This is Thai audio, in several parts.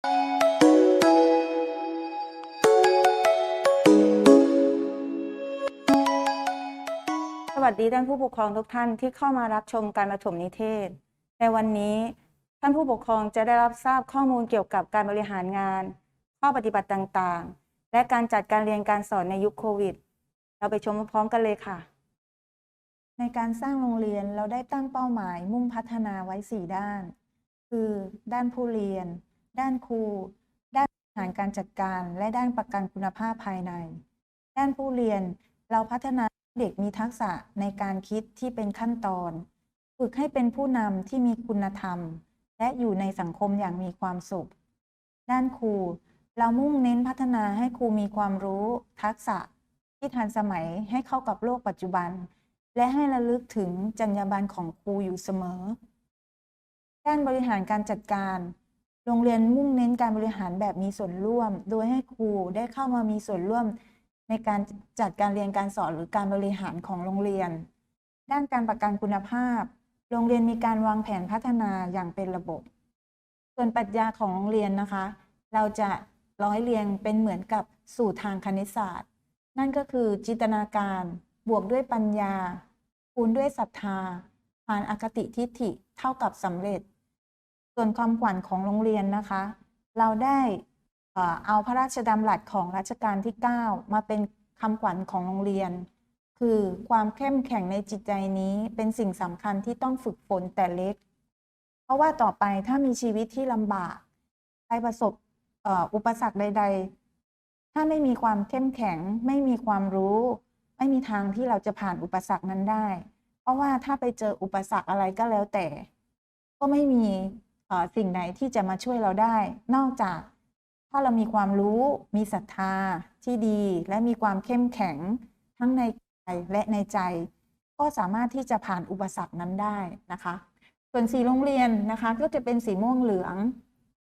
สวัสดีท่านผู้ปกครองทุกท่านที่เข้ามารับชมการประถมนิเทศ ในวันนี้ท่านผู้ปกครองจะได้รับทราบข้อมูลเกี่ยวกับการบริหารงาน ข้อปฏิบัติต่างๆ และการจัดการเรียนการสอนในยุคโควิด เราไปชมพร้อมกันเลยค่ะ ในการสร้างโรงเรียนเราได้ตั้งเป้าหมายมุ่งพัฒนาไว้ 4 ด้าน คือ ด้านผู้เรียน ด้านครู ด้านบริหารการจัดการ และด้านประกันคุณภาพภายใน ด้านผู้เรียนเราพัฒนาเด็กมีทักษะในการคิดที่เป็นขั้นตอน ฝึกให้เป็นผู้นำที่มีคุณธรรม และอยู่ในสังคมอย่างมีความสุข ด้านครู เรามุ่งเน้นพัฒนาให้ครูมีความรู้ ทักษะที่ทันสมัยให้เข้ากับโลกปัจจุบัน และให้ระลึกถึงจรรยาบรรณของครูอยู่เสมอ ด้านบริหารการจัดการ โรงเรียนมุ่งเน้นการบริหารแบบมีส่วนร่วม โดยให้ครูได้เข้ามามีส่วนร่วมในการจัดการเรียนการสอนหรือการบริหารของโรงเรียน ด้านการประกันคุณภาพ โรงเรียนมีการวางแผนพัฒนาอย่างเป็นระบบ ส่วนปรัชญาของโรงเรียนนะคะ เราจะร้อยเรียงเป็นเหมือนกับสู่ทางคณิตศาสตร์ นั่นก็คือจินตนาการบวกด้วยปัญญา คูณด้วยศรัทธาผ่านอคติทิฏฐิเท่ากับสำเร็จ ส่วนความขวัญของโรงเรียนนะคะ เราได้เอาพระราชดำรัสของรัชกาลที่ 9 มาเป็นคำขวัญของโรงเรียน คือความเข้มแข็งในจิตใจนี้เป็นสิ่งสำคัญที่ต้องฝึกฝนแต่เล็ก เพราะว่าต่อไปถ้ามีชีวิตที่ลำบากไปประสบอ,อุปสรรคใด ๆ ถ้าไม่มีความเข้มแข็ง ไม่มีความรู้ ไม่มีทางที่เราจะผ่านอุปสรรคนั้นได้ เพราะว่าถ้าไปเจออุปสรรคอะไรก็แล้วแต่ ก็ไม่มี สิ่งไหนที่จะมาช่วยเราได้ นอกจาก ถ้าเรามีความรู้มีศรัทธาที่ดี และมีความเข้มแข็งทั้งในกายและในใจ ก็สามารถที่จะผ่านอุปสรรคนั้นได้นะคะ ส่วนสีโรงเรียนนะคะก็จะเป็นสีม่วงเหลือง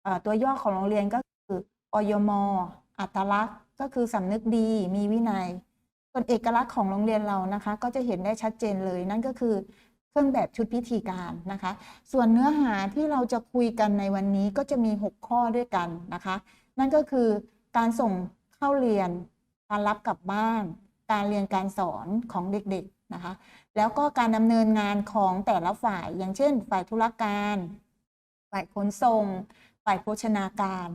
อตัวย่อของโรงเรียนก็คืออยมอัตลักษณ์ก็คือสำนึกดีมีวินัย ส่วนเอกลักษณ์ของโรงเรียนเรานะคะ ก็จะเห็นได้ชัดเจนเลยนั่นก็คือ เครื่องแบบชุดพิธีการนะคะ ส่วนเนื้อหาที่เราจะคุยกันในวันนี้ก็จะมี 6 ข้อด้วยกันนะคะ นั่นก็คือการส่งเข้าเรียน การรับกลับบ้าน การเรียนการสอนของเด็กๆนะคะ แล้วก็การดำเนินงานของแต่ละฝ่าย อย่างเช่น ฝ่ายธุรการ ฝ่ายขนส่ง ฝ่ายโภชนาการ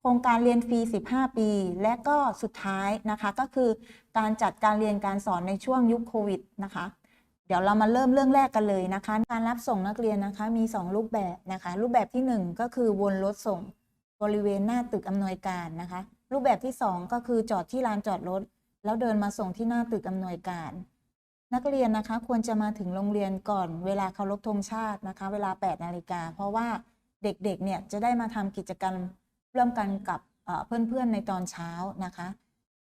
โครงการเรียนฟรี 15 ปี และก็สุดท้ายนะคะก็คือการจัดการเรียนการสอนในช่วงยุคโควิดนะคะ เดี๋ยวเรามาเริ่มเรื่องแรกกันเลยนะคะ การรับส่งนักเรียนนะคะ มี 2 รูปแบบนะคะ รูปแบบที่ 1 ก็คือวนรถส่งบริเวณหน้าตึกอำนวยการนะคะ รูปแบบที่ 2 ก็คือจอดที่ลานจอดรถ แล้วเดินมาส่งที่หน้าตึกอำนวยการ นักเรียนนะคะควรจะมาถึงโรงเรียนก่อนเวลาเคารพธงชาตินะคะ เวลา 8 นาฬิกา เพราะว่าเด็กๆ เนี่ยจะได้มาทำกิจกรรมร่วมกันกับเอ่อเพื่อนๆ ในตอนเช้านะคะ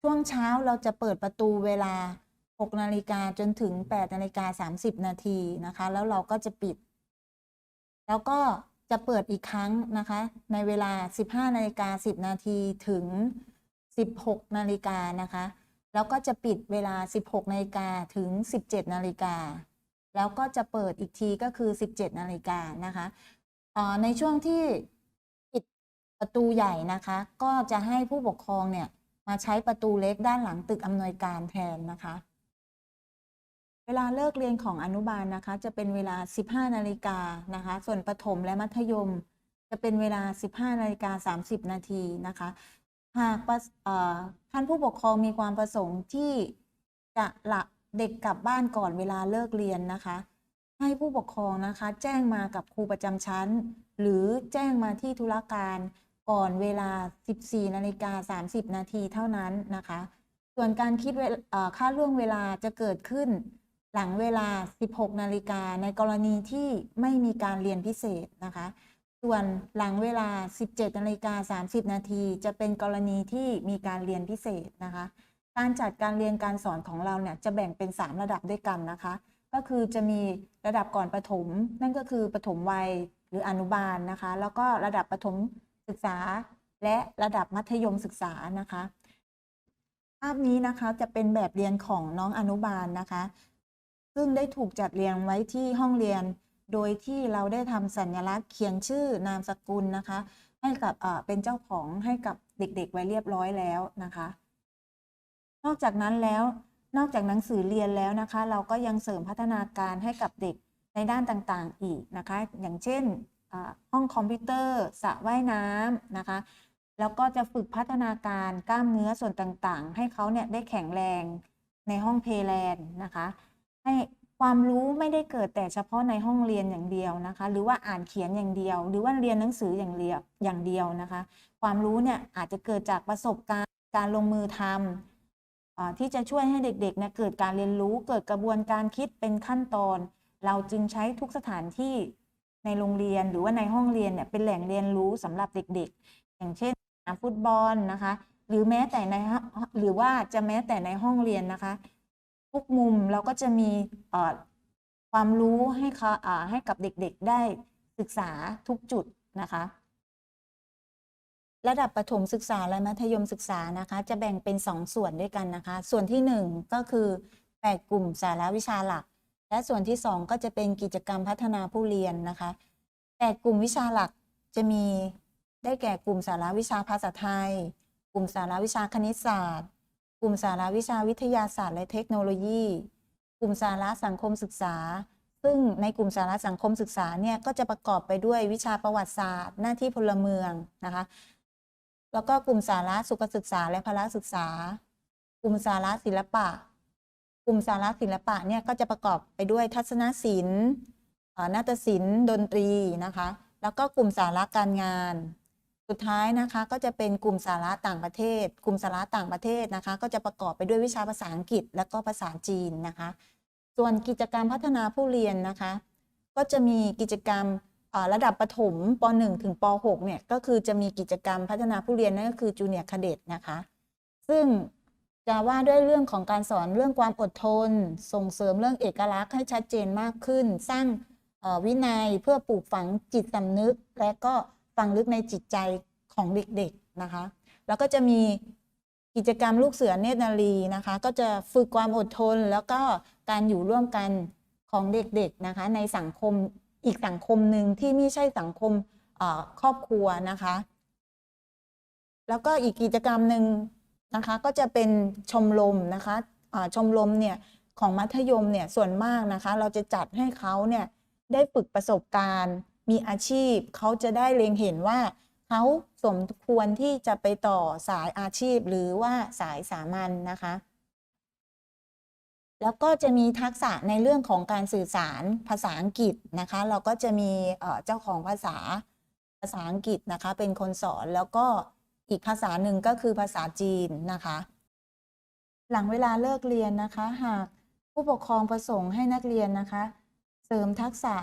ช่วงเช้าเราจะเปิดประตูเวลา 6นาฬิกาจนถึง8นาฬิกา30 นาทีนะคะ แล้วเราก็จะปิด แล้วก็จะเปิดอีกครั้งนะคะ ในเวลา 15นาฬิกา10 นาทีถึง 16นาฬิกานะคะ แล้วก็จะปิดเวลา 16นาฬิกาถึง 17นาฬิกาแล้วก็จะเปิดอีกทีก็คือ 17นาฬิกานะคะในช่วงที่ปิดประตูใหญ่นะคะ ก็จะให้ผู้ปกครองเนี่ยมาใช้ประตูเล็กด้านหลังตึกอำนวยการแทนนะคะ เวลาเลิกเรียนของอนุบาลนะคะ จะเป็นเวลา 15 นาฬิกานะคะ ส่วนประถมและมัธยม จะเป็นเวลา 15 นาฬิกา 30 นาทีนะคะ หากท่านผู้ปกครองมีความประสงค์ที่จะละเด็กกลับบ้านก่อนเวลาเลิกเรียนนะคะ ให้ผู้ปกครองนะคะ แจ้งมากับครูประจำชั้น หรือแจ้งมาที่ธุรการก่อนเวลา 14 นาฬิกา 30 นาทีเท่านั้นนะคะ ส่วนการคิดค่าล่วงเวลาจะเกิดขึ้น หลังเวลา 16 นาฬิกาในกรณีที่ไม่มีการเรียนพิเศษนะคะ ส่วนหลังเวลา 17 นาฬิกา 30 นาทีจะเป็นกรณีที่มีการเรียนพิเศษนะคะ การจัดการเรียนการสอนของเราเนี่ยจะแบ่งเป็น 3 ระดับด้วยกันนะคะ ก็คือจะมีระดับก่อนประถม นั่นก็คือประถมวัยหรืออนุบาลนะคะ แล้วก็ระดับประถมศึกษาและระดับมัธยมศึกษานะคะ ภาพนี้นะคะจะเป็นแบบเรียนของน้องอนุบาลนะคะ ซึ่งได้ถูกจัดเรียงไว้ที่ห้องเรียน โดยที่เราได้ทำสัญลักษณ์เขียนชื่อนามสกุลนะคะ ให้กับเป็นเจ้าของให้กับเด็กๆไว้เรียบร้อยแล้วนะคะ นอกจากนั้นแล้วนอกจากหนังสือเรียนแล้วนะคะ เราก็ยังเสริมพัฒนาการให้กับเด็กในด้านต่างๆอีกนะคะ อย่างเช่นห้องคอมพิวเตอร์สระว่ายน้ำนะคะ แล้วก็จะฝึกพัฒนาการกล้ามเนื้อส่วนต่างๆ ให้เขาเนี่ยได้แข็งแรงในห้องเพลแลนนะคะ ให้ความรู้ไม่ได้เกิดแต่เฉพาะในห้องเรียนอย่างเดียวนะคะ หรือว่าอ่านเขียนอย่างเดียว หรือว่าเรียนหนังสืออย่างเดียวอย่างเดียวนะคะ ความรู้เนี่ยอาจจะเกิดจากประสบการณ์การลงมือทำอที่จะช่วยให้เด็กๆเเกิดการเรียนรู้เกิดกระบวนการคิดเป็นขั้นตอน เราจึงใช้ทุกสถานที่ในโรงเรียนหรือว่าในห้องเรียนเนี่ยเป็นแหล่งเรียนรู้สำหรับเด็กๆ อย่างเช่นฟุตบอลนะคะ หรือแม้แต่ในหรือว่าจะแม้แต่ในห้องเรียนนะคะ ทุกมุมเราก็จะมีความรู้ให้เขาอ่าให้กับเด็กๆได้ศึกษาทุกจุดนะคะ ระดับประถมศึกษาและมัธยมศึกษานะคะ จะแบ่งเป็น 2 ส่วนด้วยกันนะคะ ส่วนที่ 1 ก็คือ 8 กลุ่มสาระวิชาหลัก และส่วนที่ 2 ก็จะเป็นกิจกรรมพัฒนาผู้เรียนนะคะ8กลุ่มวิชาหลักจะมีได้แก่กลุ่มสาระวิชาภาษาไทย กลุ่มสาระวิชาคณิตศาสตร์ กลุ่มสาระวิชาวิทยาศาสตร์และเทคโนโลยี กลุ่มสาระสังคมศึกษา ซึ่งในกลุ่มสาระสังคมศึกษาเนี่ยก็จะประกอบไปด้วยวิชาประวัติศาสตร์ หน้าที่พลเมืองนะคะแล้วก็กลุ่มสาระสุขศึกษาและพละศึกษา กลุ่มสาระศิลปะ กลุ่มสาระศิลปะเนี่ยก็จะประกอบไปด้วยทัศนศิลป์นาฏศิลป์ ดนตรีนะคะ แล้วก็กลุ่มสาระการงานุดท้ายนะคะก็จะเป็นกลุ่มสาระต่างประเทศ กลุ่มสาระต่างประเทศนะคะ ก็จะประกอบไปด้วยวิชาภาษาอังกฤษ และก็ภาษาจีนนะคะ ส่วนกิจกรรมพัฒนาผู้เรียนนะคะ ก็จะมีกิจกรรมระดับประถมป .1 ถึงป .6 เนี่ยก็คือจะมีกิจกรรมพัฒนาผู้เรียนนั่นก็คือจูเนียร์คาเดตนะคะ ซึ่งจะว่าด้วยเรื่องของการสอนเรื่องความอดทน ส่งเสริมเรื่องเอกลักษณ์ให้ชัดเจนมากขึ้น สร้างวินัยเพื่อปลูกฝังจิตสำนึกและก็ ฝังลึกในจิตใจของเด็กๆนะคะ แล้วก็จะมีกิจกรรมลูกเสือเนตรนารีนะคะ ก็จะฝึกความอดทนแล้วก็การอยู่ร่วมกันของเด็กๆนะคะ ในสังคมอีกสังคมหนึ่งที่ไม่ใช่สังคมครอบครัวนะคะ แล้วก็อีกกิจกรรมหนึ่งนะคะก็จะเป็นชมรมนะคะอ่าชมรมเนี่ยของมัธยมเนี่ยส่วนมากนะคะ เราจะจัดให้เขาเนี่ยได้ฝึกประสบการณ์ มีอาชีพเขาจะได้เล็งเห็นว่าเขาสมควรที่จะไปต่อสายอาชีพหรือว่าสายสามัญนะคะ แล้วก็จะมีทักษะในเรื่องของการสื่อสารภาษาอังกฤษนะคะ เราก็จะมีเอ่อเจ้าของภาษาภาษาอังกฤษนะคะ เป็นคนสอนแล้วก็อีกภาษาหนึ่งก็คือภาษาจีนนะคะ หลังเวลาเลิกเรียนนะคะ หากผู้ปกครองประสงค์ให้นักเรียนนะคะ เสริมทักษะ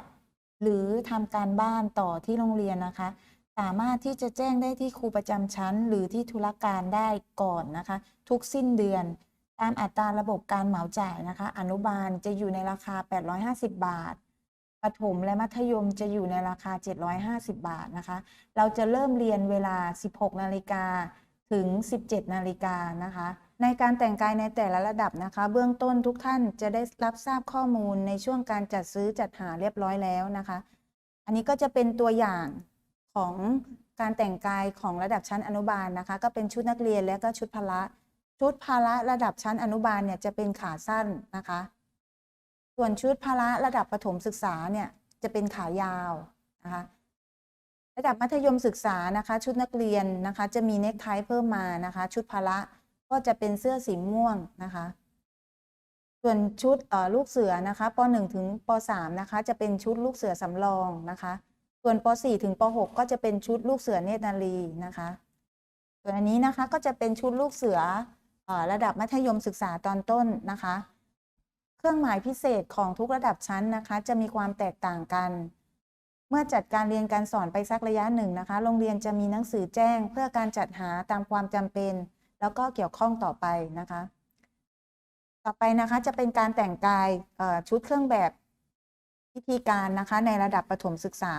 หรือทำการบ้านต่อที่โรงเรียนนะคะ สามารถที่จะแจ้งได้ที่ครูประจำชั้น หรือที่ธุรการได้ก่อนนะคะ ทุกสิ้นเดือน ตามอัตราระบบการเหมาจ่ายนะคะ อนุบาลจะอยู่ในราคา 850 บาทประถมและมัธยมจะอยู่ในราคา 750 บาทนะคะ เราจะเริ่มเรียนเวลา 16 นาฬิกาถึง 17 นาฬิกานะคะ ในการแต่งกายในแต่ละระดับนะคะ เบื้องต้นทุกท่านจะได้รับทราบข้อมูลในช่วงการจัดซื้อจัดหาเรียบร้อยแล้วนะคะ อันนี้ก็จะเป็นตัวอย่างของการแต่งกายของระดับชั้นอนุบาลนะคะ ก็เป็นชุดนักเรียนและก็ชุดพละชุดพละระดับชั้นอนุบาลเนี่ยจะเป็นขาสั้นนะคะ ส่วนชุดพละระดับประถมศึกษาเนี่ยจะเป็นขายาวนะคะระดับมัธยมศึกษานะคะ ชุดนักเรียนนะคะ จะมีเนคไทเพิ่มมานะคะ ชุดพละ ก็จะเป็นเสื้อสีม่วงนะคะ ส่วนชุดลูกเสือนะคะป .1 ถึงป .3 นะคะ จะเป็นชุดลูกเสือสำรองนะคะ ส่วนป .4 ถึงป .6 ก็จะเป็นชุดลูกเสือเนตรนารีนะคะ ส่วนอันนี้นะคะก็จะเป็นชุดลูกเสืออระดับมัธยมศึกษาตอนต้นนะคะ เครื่องหมายพิเศษของทุกระดับชั้นนะคะ จะมีความแตกต่างกันเมื่อจัดการเรียนการสอนไปสักระยะหนึ่งนะคะ โรงเรียนจะมีหนังสือแจ้งเพื่อการจัดหาตามความจำเป็น แล้วก็เกี่ยวข้องต่อไปนะคะ ต่อไปนะคะจะเป็นการแต่งกายชุดเครื่องแบบพิธีการนะคะในระดับประถมศึกษา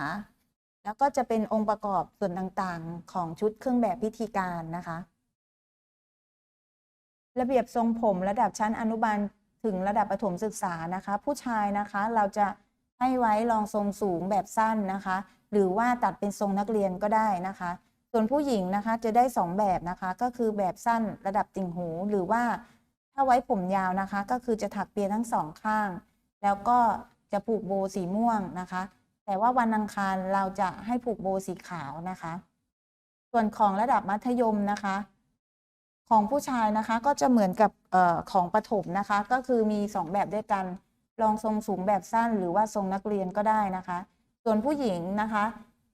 แล้วก็จะเป็นองค์ประกอบส่วนต่างๆ ของชุดเครื่องแบบพิธีการนะคะ ระเบียบทรงผมระดับชั้นอนุบาลถึงระดับประถมศึกษานะคะ ผู้ชายนะคะเราจะให้ไว้รองทรงสูงแบบสั้นนะคะ หรือว่าตัดเป็นทรงนักเรียนก็ได้นะคะ ส่วนผู้หญิงนะคะจะได้สองแบบนะคะ ก็คือแบบสั้นระดับติ่งหู หรือว่าถ้าไว้ผมยาวนะคะ ก็คือจะถักเปียทั้งสองข้าง แล้วก็จะผูกโบว์สีม่วงนะคะ แต่ว่าวันอังคารเราจะให้ผูกโบว์สีขาวนะคะ ส่วนของระดับมัธยมนะคะ ของผู้ชายนะคะก็จะเหมือนกับออของประถมนะคะ ก็คือมีสองแบบด้วยกันรองทรงสูงแบบสั้น หรือว่าทรงนักเรียนก็ได้นะคะ ส่วนผู้หญิงนะคะ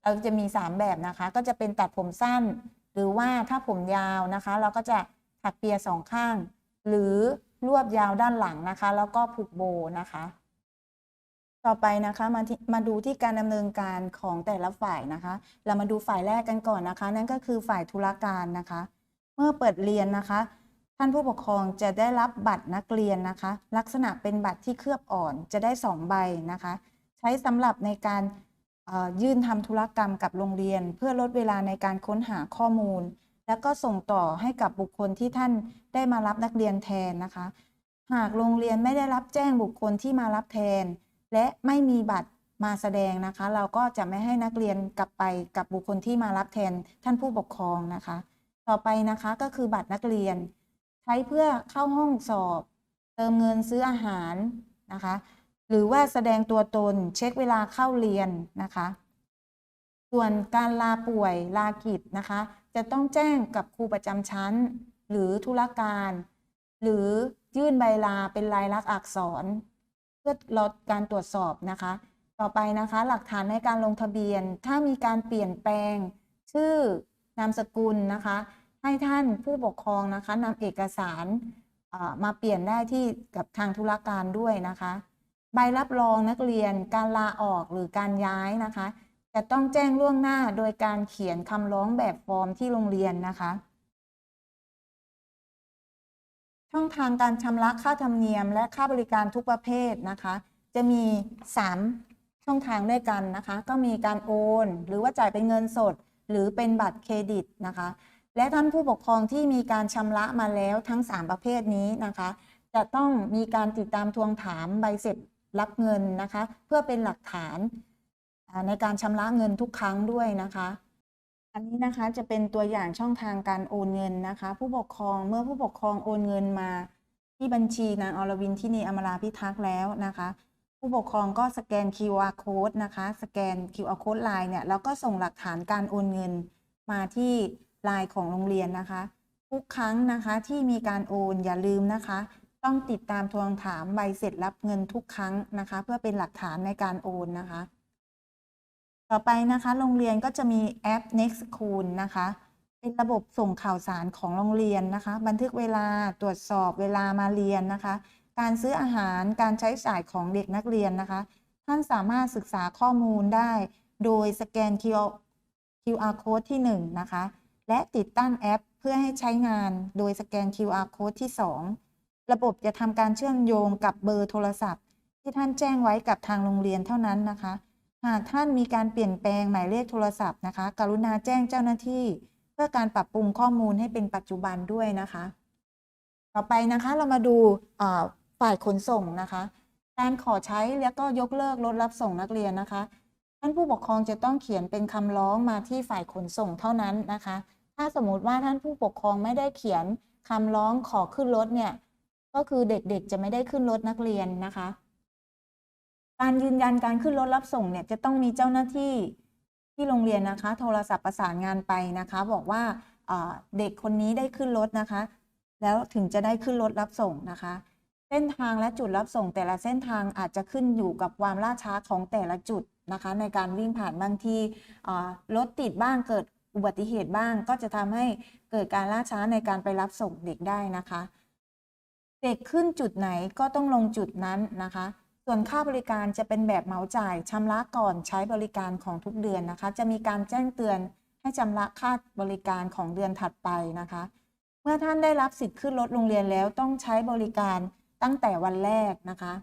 เราจะมีสามแบบนะคะ ก็จะเป็นตัดผมสั้น หรือว่าถ้าผมยาวนะคะ เราก็จะถักเปียสองข้าง หรือรวบยาวด้านหลังนะคะ แล้วก็ผูกโบนะคะ ต่อไปนะคะมามาดูที่การดำเนินการของแต่ละฝ่ายนะคะ เรามาดูฝ่ายแรกกันก่อนนะคะ นั่นก็คือฝ่ายธุรการนะคะ เมื่อเปิดเรียนนะคะ ท่านผู้ปกครองจะได้รับบัตรนักเรียนนะคะ ลักษณะเป็นบัตรที่เคลือบอ่อนจะได้ 2 ใบนะคะ ใช้สำหรับในการ ยื่นทำธุรกรรมกับโรงเรียน เพื่อลดเวลาในการค้นหาข้อมูล แล้วก็ส่งต่อให้กับบุคคลที่ท่านได้มารับนักเรียนแทนนะคะ หากโรงเรียนไม่ได้รับแจ้งบุคคลที่มารับแทน และไม่มีบัตรมาแสดงนะคะ เราก็จะไม่ให้นักเรียนกลับไปกับบุคคลที่มารับแทนท่านผู้ปกครองนะคะ ต่อไปนะคะก็คือบัตรนักเรียน ใช้เพื่อเข้าห้องสอบ เติมเงินซื้ออาหารนะคะ หรือว่าแสดงตัวตนเช็คเวลาเข้าเรียนนะคะ ส่วนการลาป่วยลากิจนะคะ จะต้องแจ้งกับครูประจำชั้น หรือธุรการ หรือยื่นใบลาเป็นลายลักษณ์อักษร เพื่อลดการตรวจสอบนะคะ ต่อไปนะคะ หลักฐานในการลงทะเบียน ถ้ามีการเปลี่ยนแปลง ชื่อนามสกุลนะคะ ให้ท่านผู้ปกครองนะคะนำเอกสารมาเปลี่ยนได้ที่กับทางธุรการด้วยนะคะ ใบรับรองนักเรียน การลาออกหรือการย้ายนะคะ จะต้องแจ้งล่วงหน้าโดยการเขียนคำร้องแบบฟอร์มที่โรงเรียนนะคะ ช่องทางการชำระค่าธรรมเนียมและค่าบริการทุกประเภทนะคะ จะมี 3 ช่องทางด้วยกันนะคะ ก็มีการโอน หรือว่าจ่ายเป็นเงินสด หรือเป็นบัตรเครดิตนะคะ และท่านผู้ปกครองที่มีการชำระมาแล้วทั้ง 3 ประเภทนี้นะคะ จะต้องมีการติดตามทวงถามใบเสร็จ รับเงินนะคะ เพื่อเป็นหลักฐานในการชำระเงินทุกครั้งด้วยนะคะ อันนี้นะคะจะเป็นตัวอย่างช่องทางการโอนเงินนะคะ ผู้ปกครองเมื่อผู้ปกครองโอนเงินมาที่บัญชีนางอรวินที่นีอมราพิทักษ์แล้วนะคะ ผู้ปกครองก็สแกน QR code นะคะ สแกน QR code ไลน์เนี่ยแล้วก็ส่งหลักฐานการโอนเงินมาที่ไลน์ของโรงเรียนนะคะ ทุกครั้งนะคะที่มีการโอนอย่าลืมนะคะ ต้องติดตามทวงถามใบเสร็จรับเงินทุกครั้งนะคะ เพื่อเป็นหลักฐานในการโอนนะคะ ต่อไปนะคะ โรงเรียนก็จะมีแอป Next School นะคะ เป็นระบบส่งข่าวสารของโรงเรียนนะคะ บันทึกเวลาตรวจสอบเวลามาเรียนนะคะ การซื้ออาหารการใช้จ่ายของเด็กนักเรียนนะคะ ท่านสามารถศึกษาข้อมูลได้ โดยสแกน QR QR code ที่ 1 นะคะ และติดตั้งแอปเพื่อให้ใช้งานโดยสแกน QR code ที่ 2 ระบบจะทำการเชื่อมโยงกับเบอร์โทรศัพท์ ที่ท่านแจ้งไว้กับทางโรงเรียนเท่านั้นนะคะ หากท่านมีการเปลี่ยนแปลงหมายเลขโทรศัพท์นะคะ กรุณาแจ้งเจ้าหน้าที่ เพื่อการปรับปรุงข้อมูลให้เป็นปัจจุบันด้วยนะคะ ต่อไปนะคะเรามาดูฝ่ายขนส่งนะคะการขอใช้แล้วก็ยกเลิกรถรับส่งนักเรียนนะคะ ท่านผู้ปกครองจะต้องเขียนเป็นคำร้องมาที่ฝ่ายขนส่งเท่านั้นนะคะ ถ้าสมมติว่าท่านผู้ปกครองไม่ได้เขียนคำร้องขอขึ้นรถเนี่ย ก็คือเด็กๆจะไม่ได้ขึ้นรถนักเรียนนะคะ การยืนยันการขึ้นรถรับส่งเนี่ยจะต้องมีเจ้าหน้าที่ที่โรงเรียนนะคะ โทรศัพท์ประสานงานไปนะคะ บอกว่าเด็กคนนี้ได้ขึ้นรถนะคะ แล้วถึงจะได้ขึ้นรถรับส่งนะคะ เส้นทางและจุดรับส่ง แต่ละเส้นทางอาจจะขึ้นอยู่กับความล่าช้าของแต่ละจุดนะคะ ในการวิ่งผ่านบางทีรถติดบ้างเกิดอุบัติเหตุบ้าง ก็จะทำให้เกิดการล่าช้าในการไปรับส่งเด็กได้นะคะ เด็กขึ้นจุดไหนก็ต้องลงจุดนั้นนะคะ ส่วนค่าบริการจะเป็นแบบเหมาจ่ายชำระก่อนใช้บริการของทุกเดือนนะคะ จะมีการแจ้งเตือนให้ชำระค่าบริการของเดือนถัดไปนะคะ เมื่อท่านได้รับสิทธิ์ขึ้นรถโรงเรียนแล้วต้องใช้บริการตั้งแต่วันแรกนะคะ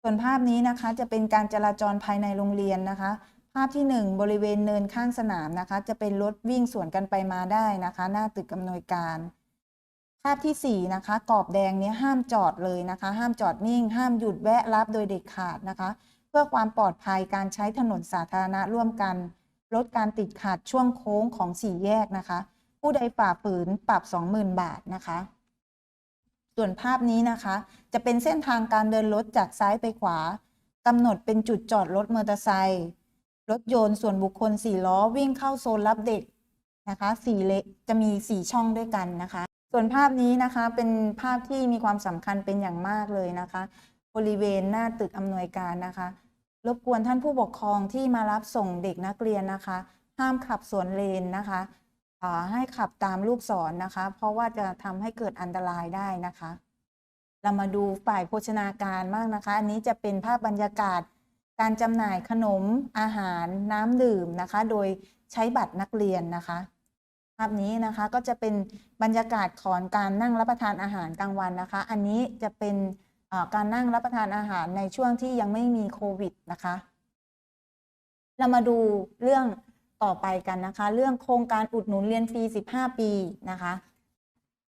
ส่วนภาพนี้นะคะจะเป็นการจราจรภายในโรงเรียนนะคะ ภาพที่ 1 บริเวณเนินข้างสนามนะคะ จะเป็นรถวิ่งสวนกันไปมาได้นะคะ หน้าตึกอำนวยการ ภาพที่ 4 นะคะกรอบแดงเนี้ยห้ามจอดเลยนะคะ ห้ามจอดนิ่ง ห้ามหยุดแวะรับโดยเด็ดขาดนะคะ เพื่อความปลอดภัยการใช้ถนนสาธารณะร่วมกัน ลดการติดขัดช่วงโค้งของสี่แยกนะคะ ผู้ใดฝ่าฝืนปรับ 20,000 บาทนะคะ ส่วนภาพนี้นะคะ จะเป็นเส้นทางการเดินรถจากซ้ายไปขวากำหนดเป็นจุดจอดรถมอเตอร์ไซค์รถยนต์ส่วนบุคคลสี่ล้อวิ่งเข้าโซนรับเด็กนะคะสี่เลจะมีสี่ช่องด้วยกันนะคะ ส่วนภาพนี้นะคะเป็นภาพที่มีความสำคัญเป็นอย่างมากเลยนะคะ บริเวณหน้าตึกอำนวยการนะคะ รบกวนท่านผู้ปกครองที่มารับส่งเด็กนักเรียนนะคะ ห้ามขับสวนเลนนะคะอ่าให้ขับตามลูกศรนะคะ เพราะว่าจะทำให้เกิดอันตรายได้นะคะ เรามาดูฝ่ายโภชนาการมากนะคะ อันนี้จะเป็นภาพบรรยากาศการจำหน่ายขนมอาหารน้ำดื่มนะคะ โดยใช้บัตรนักเรียนนะคะ ภาพนี้นะคะก็จะเป็นบรรยากาศของการนั่งรับประทานอาหารกลางวันนะคะ อันนี้จะเป็นการนั่งรับประทานอาหารในช่วงที่ยังไม่มีโควิดนะคะ เรามาดูเรื่องต่อไปกันนะคะ เรื่องโครงการอุดหนุนเรียนฟรี 15 ปีนะคะ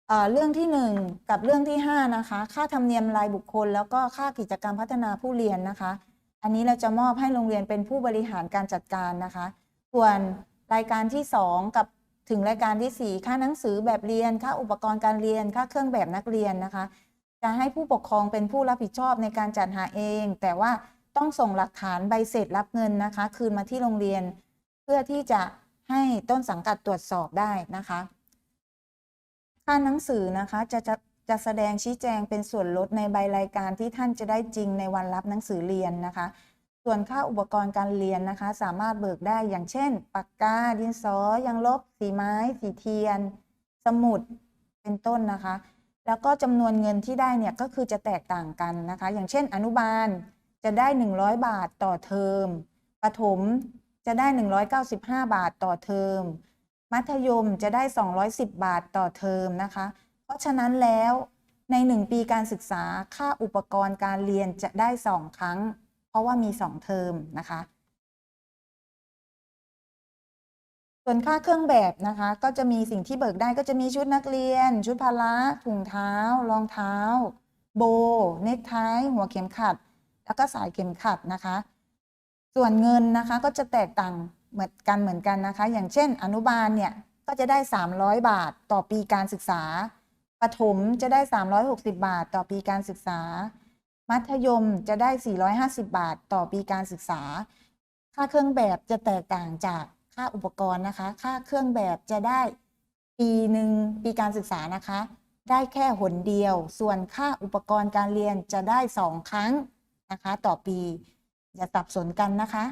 เเรื่องที่ 1 กับเรื่องที่ 5 นะคะ ค่าธรรมเนียมรายบุคคล แล้วก็ค่ากิจกรรมพัฒนาผู้เรียนนะคะ อันนี้เราจะมอบให้โรงเรียนเป็นผู้บริหารการจัดการนะคะ ส่วนรายการที่ 2 กับ ถึงรายการที่ 4 ค่าหนังสือแบบเรียน ค่าอุปกรณ์การเรียน ค่าเครื่องแบบนักเรียนนะคะ จะให้ผู้ปกครองเป็นผู้รับผิดชอบในการจัดหาเอง แต่ว่าต้องส่งหลักฐานใบเสร็จรับเงินนะคะ คืนมาที่โรงเรียน เพื่อที่จะให้ต้นสังกัดตรวจสอบได้นะคะ ค่าหนังสือนะคะจะจะจะแสดงชี้แจงเป็นส่วนลดในใบรายการที่ท่านจะได้จริงในวันรับหนังสือเรียนนะคะ ส่วนค่าอุปกรณ์การเรียนนะคะ สามารถเบิกได้อย่างเช่น ปากกา ดินสอ ยางลบ สีไม้ สีเทียน สมุด เป็นต้นนะคะ แล้วก็จำนวนเงินที่ได้เนี่ยก็คือจะแตกต่างกันนะคะ อย่างเช่น อนุบาลจะได้ 100 บาทต่อเทอม ประถมจะได้ 195 บาทต่อเทอม มัธยมจะได้ 210 บาทต่อเทอมนะคะ เพราะฉะนั้นแล้วใน 1 ปีการศึกษาค่าอุปกรณ์การเรียนจะได้ 2 ครั้ง ราะว่ามี 2 เทอมนะคะ ส่วนค่าเครื่องแบบนะคะ ก็จะมีสิ่งที่เบิกได้ก็จะมีชุดนักเรียน ชุดพละถุงเท้า รองเท้า โบ เนคไทหัวเข็มขัด แล้วก็สายเข็มขัดนะคะ ส่วนเงินนะคะก็จะแตกต่างเหมือนกันเหมือนกันนะคะ อย่างเช่น อนุบาลเนี่ยก็จะได้ 300 บาทต่อปีการศึกษา ประถมจะได้ 360 บาทต่อปีการศึกษา มัธยมจะได้ 450 บาทต่อปีการศึกษา ค่าเครื่องแบบจะแตกต่างจากค่าอุปกรณ์นะคะ ค่าเครื่องแบบจะได้ปีหนึ่งปีการศึกษานะคะ ได้แค่หนเดียว ส่วนค่าอุปกรณ์การเรียนจะได้สองครั้งนะคะ ต่อปี อย่าสับสนกันนะคะ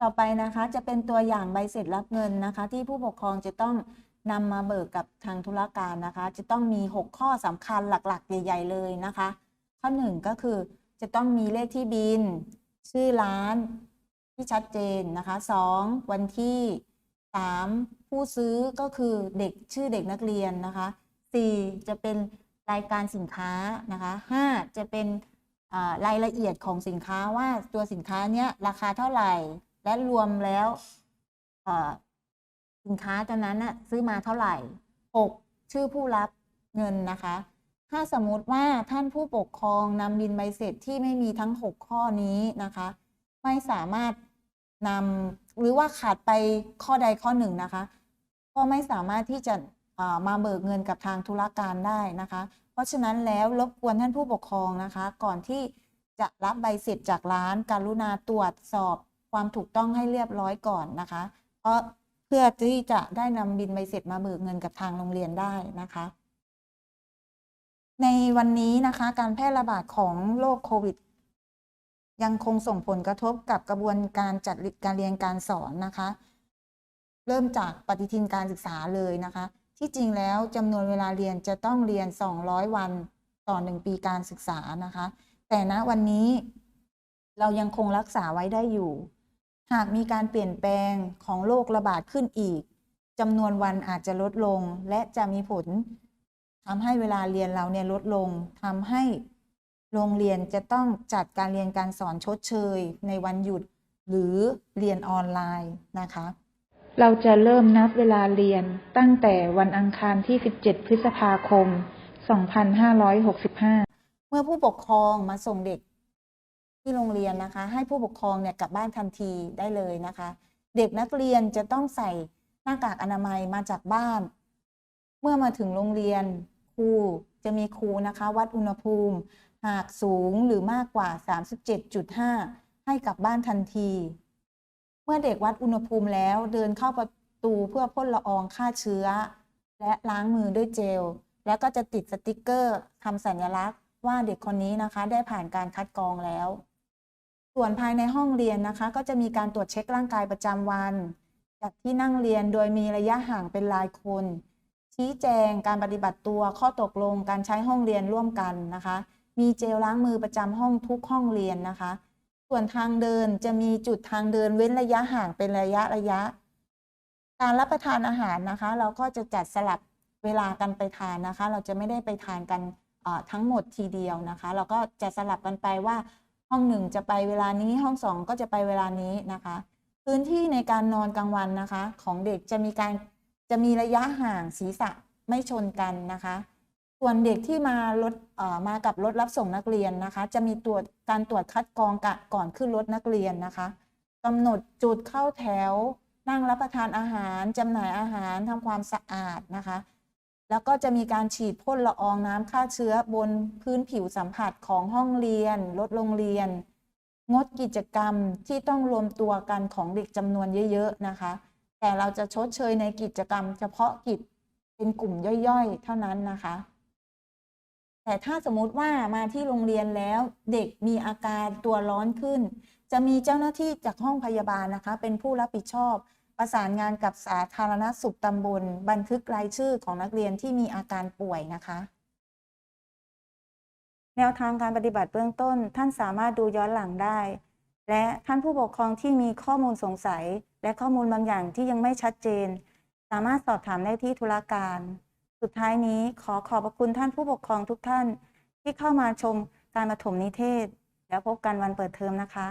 ต่อไปนะคะจะเป็นตัวอย่างใบเสร็จรับเงินนะคะ ที่ผู้ปกครองจะต้องนำมาเบิกกับทางธุรการนะคะ จะต้องมี 6 ข้อสำคัญหลักๆ ใหญ่ ๆ เลยนะคะ ข้อ1ก็คือจะต้องมีเลขที่บิน ชื่อร้านที่ชัดเจนนะคะ 2. วันที่ 3. ผู้ซื้อก็คือเด็กชื่อเด็กนักเรียนนะคะ 4. จะเป็นรายการสินค้านะคะ 5. จะเป็นรายละเอียดของสินค้าว่าตัวสินค้าเนี้ยราคาเท่าไหร่ และรวมแล้วสินค้าตัวนั้นน่ะซื้อมาเท่าไหร่ 6. ชื่อผู้รับเงินนะคะ ถ้าสมมติว่าท่านผู้ปกครองนำบินใบเสร็จที่ไม่มีทั้ง 6 ข้อนี้นะคะ ไม่สามารถนำหรือว่าขาดไปข้อใดข้อหนึ่งนะคะ ก็ไม่สามารถที่จะมาเบิกเงินกับทางธุรการได้นะคะ เพราะฉะนั้นแล้วรบกวนท่านผู้ปกครองนะคะ ก่อนที่จะรับใบเสร็จจากร้าน การุณาตรวจสอบความถูกต้องให้เรียบร้อยก่อนนะคะ เพราะเพื่อที่จะได้นำบินใบเสร็จมาเบิกเงินกับทางโรงเรียนได้นะคะ ในวันนี้นะคะการแพร่ระบาดของโรคโควิด ยังคงส่งผลกระทบกับกระบวนการจัดการเรียนการสอนนะคะ เริ่มจากปฏิทินการศึกษาเลยนะคะ ที่จริงแล้วจำนวนเวลาเรียนจะต้องเรียน 200 วันต่อ 1 ปีการศึกษานะคะ แต่ณวันนี้เรายังคงรักษาไว้ได้อยู่ หากมีการเปลี่ยนแปลงของโรคระบาดขึ้นอีกจำนวนวันอาจจะลดลงและจะมีผล ทำให้เวลาเรียนเราเนี่ยลดลงทำให้โรงเรียนจะต้องจัดการเรียนการสอนชดเชย ในวันหยุดหรือเรียนออนไลน์นะคะ เราจะเริ่มนับเวลาเรียนตั้งแต่วันอังคารที่ 17 พฤษภาคม 2565 เมื่อผู้ปกครองมาส่งเด็กที่โรงเรียนนะคะ ให้ผู้ปกครองเนี่ยกลับบ้านทันทีได้เลยนะคะ เด็กนักเรียนจะต้องใส่หน้ากากอนามัยมาจากบ้าน เมื่อมาถึงโรงเรียน รูจะมีครูนะคะ วัดอุณหภูมิ หากสูงหรือมากกว่า 37.5 ให้กลับบ้านทันที เมื่อเด็กวัดอุณหภูมิแล้วเดินเข้าประตูเพื่อพ่นละอองฆ่าเชื้อ และล้างมือด้วยเจล แล้วก็จะติดสติกเกอร์ทำสัญลักษณ์ว่าเด็กคนนี้นะคะได้ผ่านการคัดกรองแล้ว ส่วนภายในห้องเรียนนะคะ ก็จะมีการตรวจเช็คร่างกายประจำวัน จากที่นั่งเรียนโดยมีระยะห่างเป็นรายคน ชี้แจงการปฏิบัติตัวข้อตกลงการใช้ห้องเรียนร่วมกันนะคะ มีเจลล้างมือประจำห้องทุกห้องเรียนนะคะ ส่วนทางเดินจะมีจุดทางเดินเว้นระยะห่างเป็นระยะระยะ การรับประทานอาหารนะคะ เราก็จะจัดสลับเวลากันไปทานนะคะ เราจะไม่ได้ไปทานกันทั้งหมดทีเดียวนะคะ เราก็จะสลับกันไปว่าห้องหนึ่งจะไปเวลานี้ห้องสองก็จะไปเวลานี้นะคะ พื้นที่ในการนอนกลางวันนะคะ ของเด็กจะมีการ จะมีระยะห่างศีรษะไม่ชนกันนะคะ ส่วนเด็กที่มารถเอ่อมากับรถรับส่งนักเรียนนะคะ จะมีตรวจการตรวจคัดกรองกะก่อนขึ้นรถนักเรียนนะคะกำหนดจุดเข้าแถว นั่งรับประทานอาหารจำหน่ายอาหารทำความสะอาดนะคะ แล้วก็จะมีการฉีดพ่นละอองน้ำฆ่าเชื้อบนพื้นผิวสัมผัสของห้องเรียนรถโรงเรียน งดกิจกรรมที่ต้องรวมตัวกันของเด็กจำนวนเยอะ ๆ นะคะ แต่เราจะชดเชยในกิจกรรม เฉพาะกิจเป็นกลุ่มย่อยๆ เท่านั้นนะคะ แต่ถ้าสมมติว่ามาที่โรงเรียนแล้วเด็กมีอาการตัวร้อนขึ้น จะมีเจ้าหน้าที่จากห้องพยาบาลนะคะ เป็นผู้รับผิดชอบ ประสานงานกับสาธารณสุขตำบล บันทึกรายชื่อของนักเรียนที่มีอาการป่วยนะคะแนวทางการปฏิบัติเบื้องต้น ท่านสามารถดูย้อนหลังได้ และท่านผู้ปกครองที่มีข้อมูลสงสัย และข้อมูลบางอย่างที่ยังไม่ชัดเจน สามารถสอบถามได้ที่ธุรการ สุดท้ายนี้ขอขอบพระคุณท่านผู้ปกครองทุกท่าน ที่เข้ามาชมการประถมนิเทศ แล้วพบกันวันเปิดเทอมนะคะ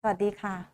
สวัสดีค่ะ